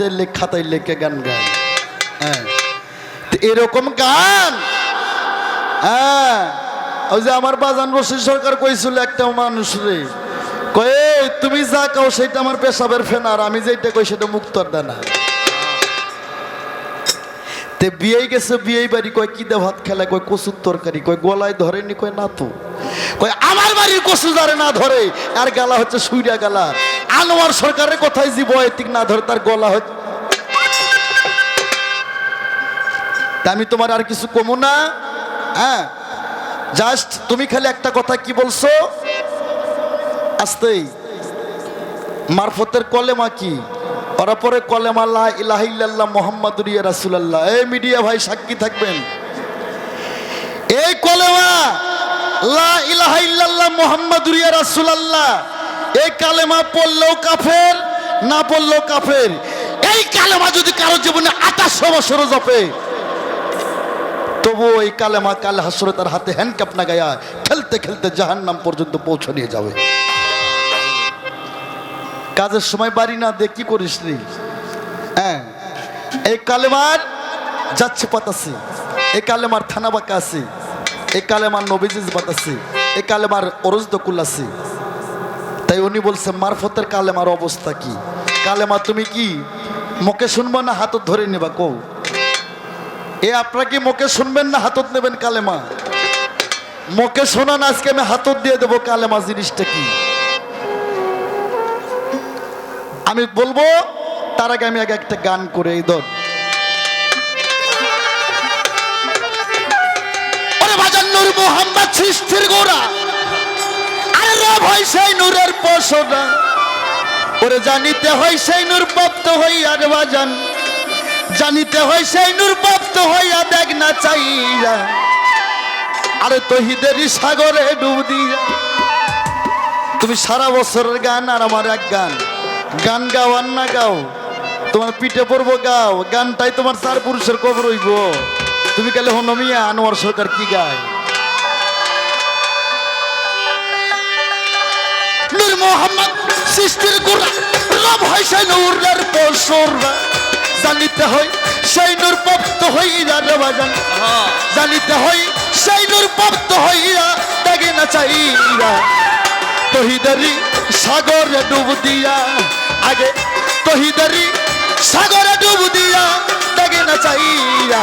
মধ্যে খাতায় লেখে গান গায়। হ্যাঁ। তো এরকম গান? হ্যাঁ। ওই যে আমার বাজান রশি সরকার কইছিল একটা মানুষ রে, কয়ে তুমি যা কাও সেটা আমার পেশাবের ফেনার আমি যেটা কই সেটা মুক্তর দানা। তে বিয়ে গেছে বিয়ে বাড়ি, কয়, কি দে ভাত খেলা? কয়, কচুর তরকারি। কয়, গলায় ধরেনি? কয় না তো কয়, আমার বাড়ির কচু ধরে না ধরে, আর গালা হচ্ছে সুইরা গালা। আনোয়ার সরকারের কথায় জীব এতিক না ধরে তার গলা তা আমি তোমার আর কিছু কমু না। হ্যাঁ জাস্ট তুমি খালি একটা কথা কি বলছো? আসতেই। মারফতের কলেমা কি? পরে কলেমা, লা ইলাহা ইল্লাল্লাহ মুহাম্মাদুর রাসূলুল্লাহ। এই মিডিয়া ভাই সাক্ষী থাকবেন। এই কলেমা, লা ইলাহা ইল্লাল্লাহ মুহাম্মাদুর রাসূলুল্লাহ। এই কালেমা পড়লেও কাফের, না পড়লেও কাফের? এই কালেমা যদি কারও জীবনে আঠাশশো বছরও জপে তবু এই কালেমা কাল হাসরে তার হাতে হ্যান্ডকাপ না গায়া খেলতে খেলতে জাহান নাম পর্যন্ত পৌঁছে নিয়ে যাবে। কাজের সময় বাড়ি না দেখ কি করিস রে? হ্যাঁ এই কালেমার যাচ্ছে পাতাছে এই কালেমার থানা বাঁকা আছে, এই কালেমার নবীজিজ বাতাছে এই কালেমার অরজ দকুল আছে তাই উনি বলছে, মারফতের কালেমার অবস্থা কি? কালেমা তুমি কি? মুখে শুনব না হাতত ধরে নেবা? কৌ এ, আপনারা কি মুখে শুনবেন না হাতত নেবেন কালেমা? মুখে শোনান, আজকে আমি হাতত দিয়ে দেবো কালেমা, জিনিসটা কি? আমি বলব, তার আগে আমি আগে একটা গান করে এই ধর। মোহাম্মদ সৃষ্টির গোড়া। রব হয় সেই নূরের পশরা ওরে জানিতে হয় সেই নূর প্রাপ্ত হই আর বাজান। জানিতে হয় সেই নূর প্রাপ্ত হইয়া দেখ না চাইয়া। আরে তহিদেরই সাগরে ডুব দিয়া। তুমি সারা বছরের গান আর আমার এক গান। গান গাও আর না গাও, তোমার পিঠে পড়ব গাও। গানটাই তোমার চার পুরুষের কবর হইব। তুমি গেলে হনমিয়া আনোয়ার সরকার কি গায়? সৃষ্টির গোড়া রব হয় সেই নূরের পশরা জানিতে হয় সেই নূর প্রাপ্ত হইয়া রে বাজান। জানিতে হয় সেই নূর প্রাপ্ত হইয়া দেখে না চাইরা তহিদারি সাগরে ডুব দিয়া। আগে তহিদারি সাগরে ডুব দিয়া দেখে না চাইরা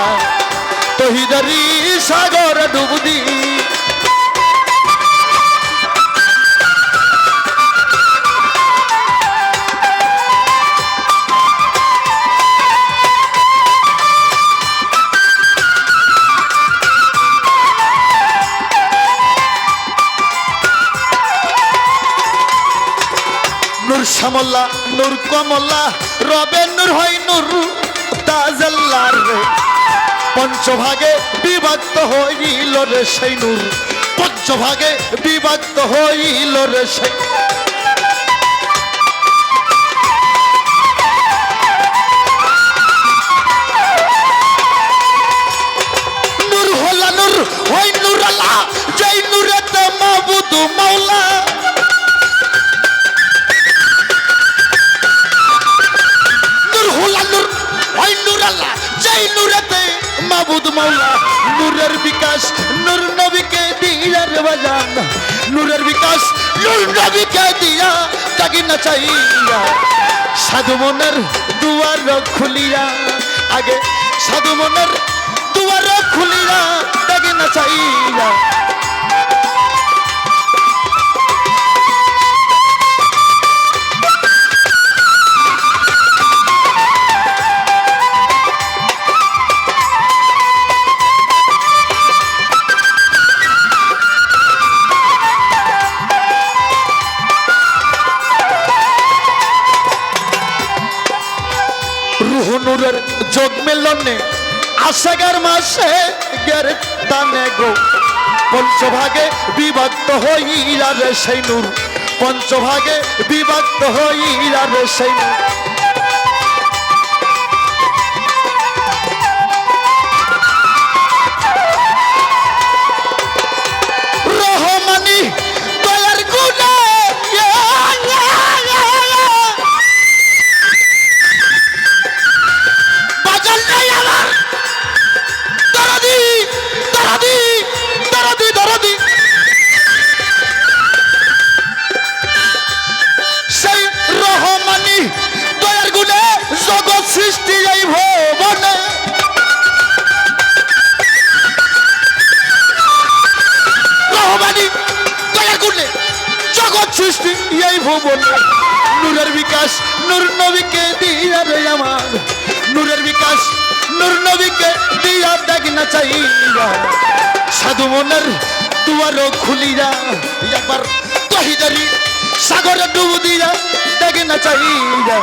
তহিদারি সাগরে ডুব দিয়া। নূর শ্যামল্লা নূর কমল্লা রবে নূর হয় নূর, তাজাল্লার পঞ্চভাগে বিভক্ত হইল রে সেই নূর, পঞ্চভাগে বিভক্ত হইল রে সেই নূর হলা নূর, হয় নূর আল্লাহ, যেই নূরেতে মাবুদ মাওলা। মাবুদ মাওলা, নূরের বিকাশ, নূর নবীকে দিয়া রে নূরের বিকাশ, নূর নবীকে দিয়া তাকি না চাইয়া। সাধু মনের দুয়ার খুলিয়া, আগে সাধু মনের দুয়ার খুলিয়া তাকি না চাইয়া। যোগ মিলনে আশাগার মাসে গের দানে গো। পঞ্চভাগে বিভক্ত হইলা রে সেই নূর। পঞ্চভাগে বিভক্ত হইলা রে সেই নূর। নূরের বিকাশ, নূর নবীকে দিয়া দেখ না চাইয়া। সাধু মনের দুয়ারও খুলিয়া একবার তহিদারি সাগরে ডুব দিয়া দেখ না চাইয়া।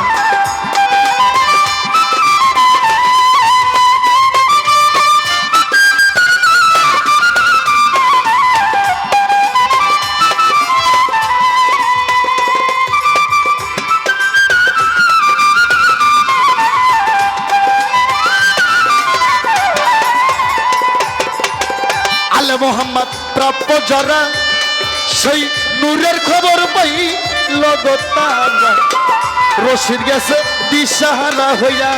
মোহাম্মদ প্রাপ্য যারা, সেই নূরের খবর পাই লগতারা। রশিদ গেছে দিশাহারা হইয়া,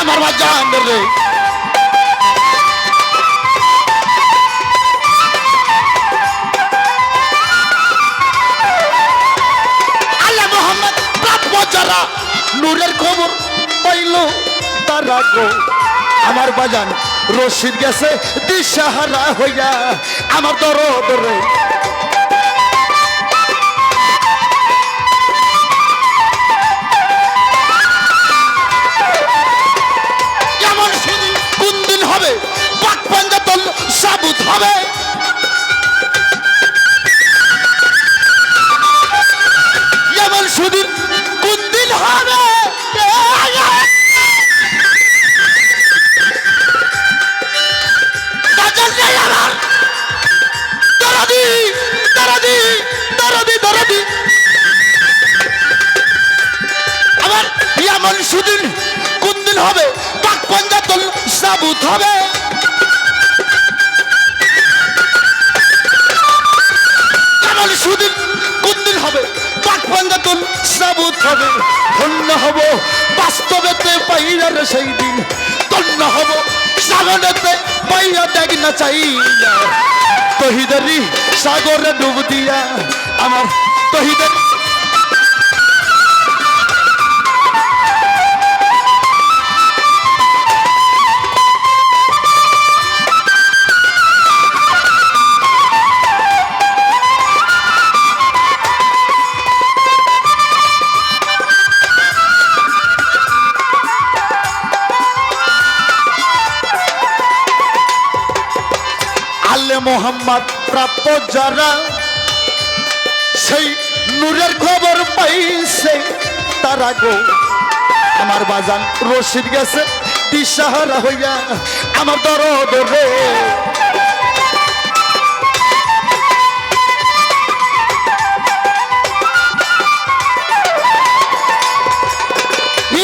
আমার বাজান রে। নূরের খবর পাইল তারা গো। আমার বাজান রশিদ গেছে দিশাহারা হইয়া আমার দরদ রে। সাবুত হবে। এমন সুদিন কোন দিন হবে? সাবুত হবে। এমন সুদিন কোন দিন হবে। পাক সাবুত হবে। ধন্য হব। বাস্তবেতে পাইয়ার সেই দিন। ধন্য হব। সাগরেতে পাইয়া দেখ না চাইয়া তহিদারি সাগরে ডুব দিয়া আমার তহিদারি মোহাম্মদ প্রাপ্য যারা, সেই নূরের খবর পাইছে তারা গো। আমার বাজান রশিদ গেছে, দিশাহারা হইয়া আমার দরদ রে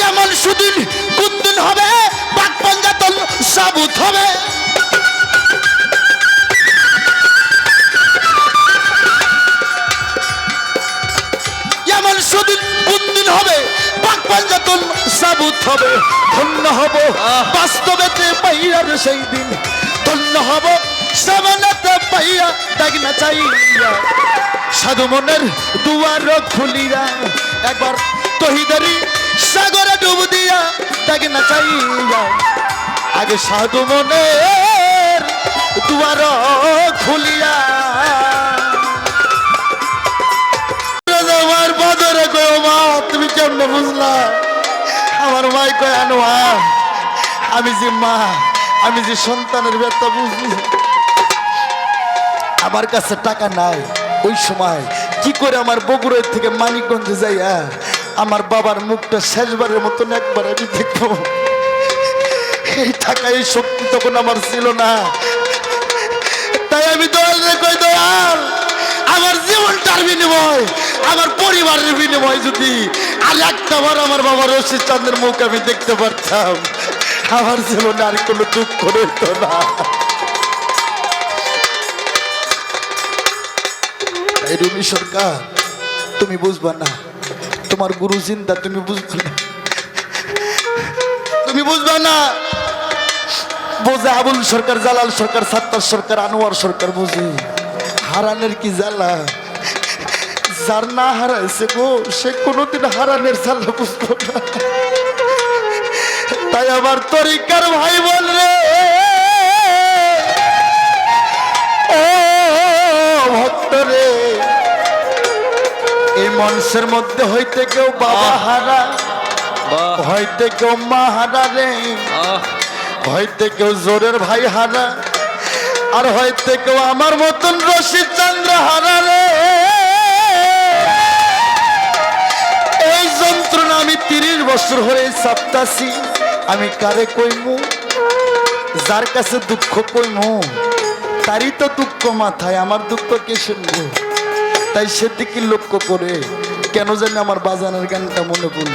এমন কোন হবে পাক পাঞ্জাতল সাবুত হবে। পাক পাঞ্জাতন সাবুত হবে ধন্য হব। বাস্তবেতে পাইয়ার সেই দিন ধন্য হব। সামানাতে পাইয়া দেখ না চাইয়া। সাধু মনের দুয়ার খুলিয়া একবার তহিদারি সাগরে ডুব দিয়া দেখ না চাইয়া। আগে সাধু মনের দুয়ার খুলিয়া তুমি কেমনে বুঝলা? আমার মাই কয় আনোয়া আমি যে মা, আমি যে সন্তানের ব্যথা বুঝি আমার কাছে টাকা নাই। ওই সময় কি করে আমার বগুড়ের থেকে মানিকগঞ্জে যাইয়া আমার বাবার মুখটা শেষবারের মতন একবার আমি দেখব। এই টাকা শক্তি তখন আমার ছিল না। তাই আমি দয়াল রে কই, দয়াল আমার জীবনটার বিনিময়, আমার পরিবারের বিনিময় যদি আর একটা বার আমার বাবা রশিদ চন্দ্রের মুখ আমি দেখতে পারতাম, আমার জীবনে আর কোনো দুঃখ রইত না। রুমি সরকার, তুমি বুঝবা না, তোমার গুরু চিন্তা তুমি বুঝবে না। তুমি বুঝবা না, বোঝে আবুল সরকার, জালাল সরকার, সাত্তার সরকার, আনোয়ার সরকার বুঝে। হারানের কি জ্বালা? যার না হারাইছে গো সে কোনোদিন হারানের জ্বালা বুঝব না। তাই আবার তরিকার ভাই বল রে। ও ভক্ত রে। এই মনসের মধ্যে হইতে কেউ বাবা হারা হইতে কেউ মা হারা রে। হইতে কেউ জোরের ভাই হারা। আর হইতে কেউ আমার মতন রশিদ চন্দ্র হারালে এই যন্ত্রণা আমি তিরিশ বছর হয়ে সাপ্তাসি আমি কারে কইমু? যার কাছে দুঃখ কইমু? তারই তো দুঃখ মাথায়, আমার দুঃখ কে শুনব? তাই সেদিকে লক্ষ্য করে কেন জানি আমার বাজানের গানটা মনে পড়ল।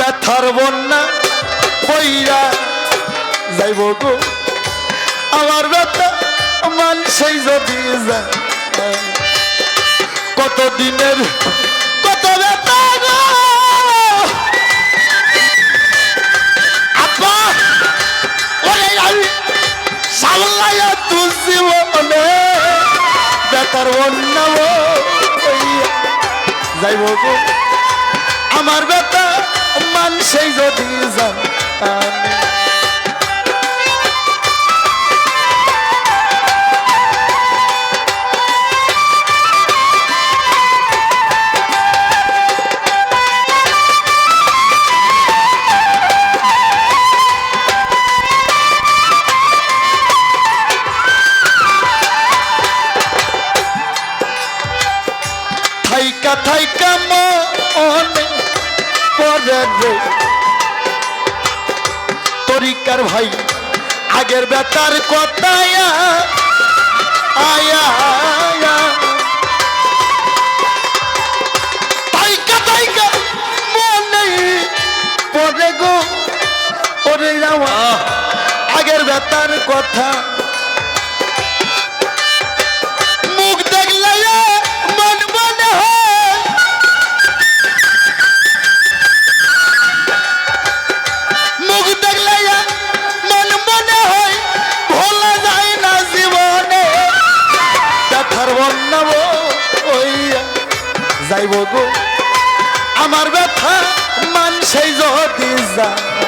ব্যথার বন্যা বইয়া যাইব গো। আমার ব্যথা মানুষই যদি যায়। কত দিনের, কত ব্যথা যাইব আমার বেটা মানুষই যদি জানে থাইকা থাইকা মনে পরে রে তরিকার ভাই আগের বেতার কথা আয়া আয়া। থাইকা থাইকা মনে পরে গো ওরে যাওয়া আগের বেতার কথা যায়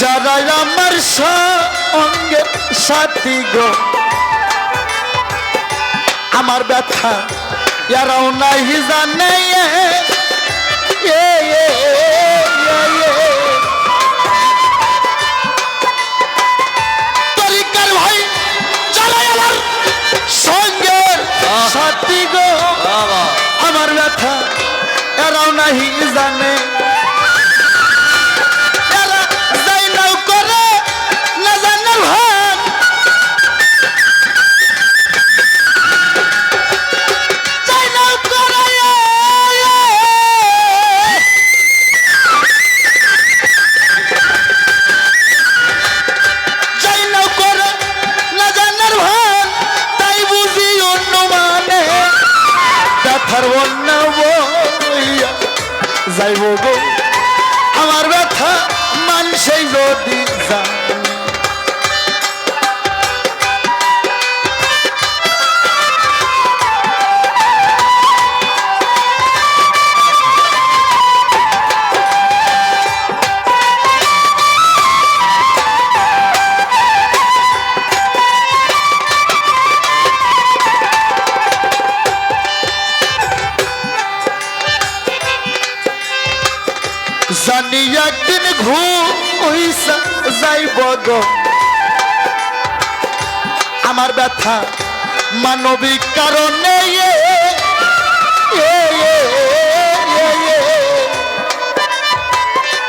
যারা আমার সঙ্গে সাথী গো। আমার ব্যথা এরাও নাই জানে। তরিকার ভাই যারা আমার সঙ্গে সাথী গো। আমার ব্যথা এরাও নাহি জানে। যাইব গো আমার ব্যথা মানবিক কারণে।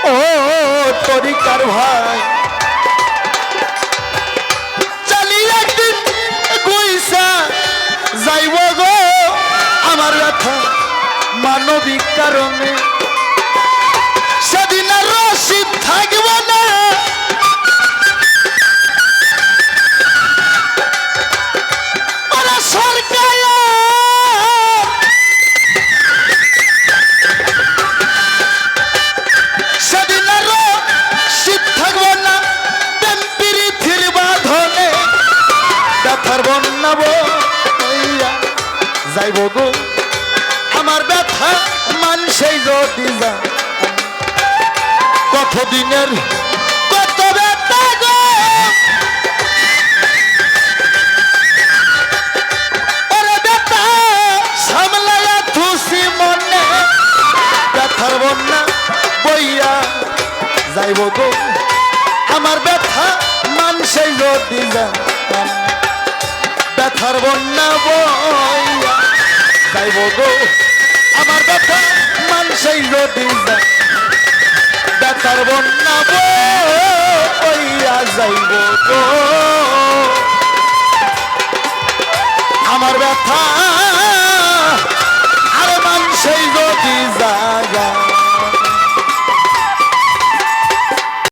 ও, তরিকার ভাই। মানবিক কারণে। সেদিন রসিদ থাকব না। যাইব গো। আমার ব্যথা মানসেই যদি যা। কতদিনের মনে। ব্যথার বন্যা বইয়া যাইব গো। আমার ব্যথা মানসেই যদি যা। ব্যথার বন্যা বইয়া যাইব গো। আমার ব্যথা মানুষই রবি ব্যথার বন্যা বইয়া যাইব গো। আমার ব্যথা আর মানুষই রবি জাগা